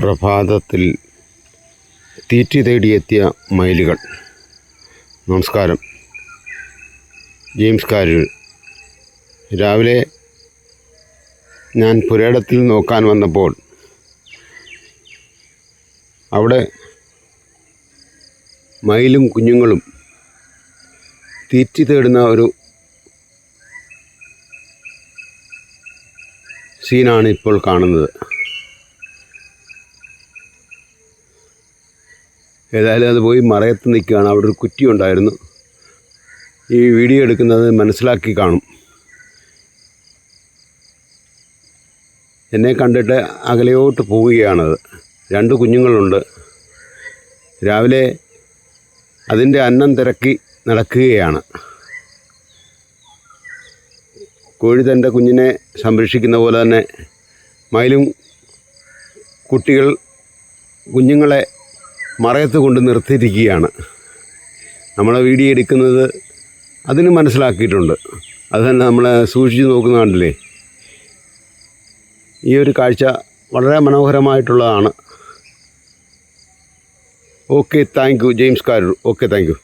പ്രഭാതത്തിൽ തീറ്റി തേടിയെത്തിയ മയിലുകൾ. നമസ്കാരം. ജെയിംസ് കാരൂർ രാവിലെ ഞാൻ പുരേടത്തിൽ നോക്കാൻ വന്നപ്പോൾ അവിടെ മയിലും കുഞ്ഞുങ്ങളും തീറ്റി തേടുന്ന ഒരു സീനാണ് ഇപ്പോൾ കാണുന്നത്. ഏതായാലും അത് പോയി മറയത്ത് നിൽക്കുകയാണ്. അവിടെ ഒരു കുറ്റി ഉണ്ടായിരുന്നു. ഈ വീഡിയോ എടുക്കുന്നത് മനസ്സിലാക്കി കാണും. എന്നെ കണ്ടിട്ട് അകലെയോട്ട് പോവുകയാണത്. രണ്ട് കുഞ്ഞുങ്ങളുണ്ട്. രാവിലെ അതിന്റെ അന്നം തിരക്കി നടക്കുകയാണ്. കോഴി തന്റെ കുഞ്ഞിനെ സംരക്ഷിക്കുന്ന പോലെ തന്നെ മയിലും കുട്ടികൾ കുഞ്ഞുങ്ങളെ മറയത്ത് കൊണ്ട് നിർത്തിയിരിക്കുകയാണ്. നമ്മളെ വീഡിയോ എടുക്കുന്നത് അതിന് മനസ്സിലാക്കിയിട്ടുണ്ട്. അത് തന്നെ നമ്മളെ സൂക്ഷിച്ച് നോക്കുന്ന ഈ ഒരു കാഴ്ച വളരെ മനോഹരമായിട്ടുള്ളതാണ്. Okay thank you. James Karoor. Okay thank you.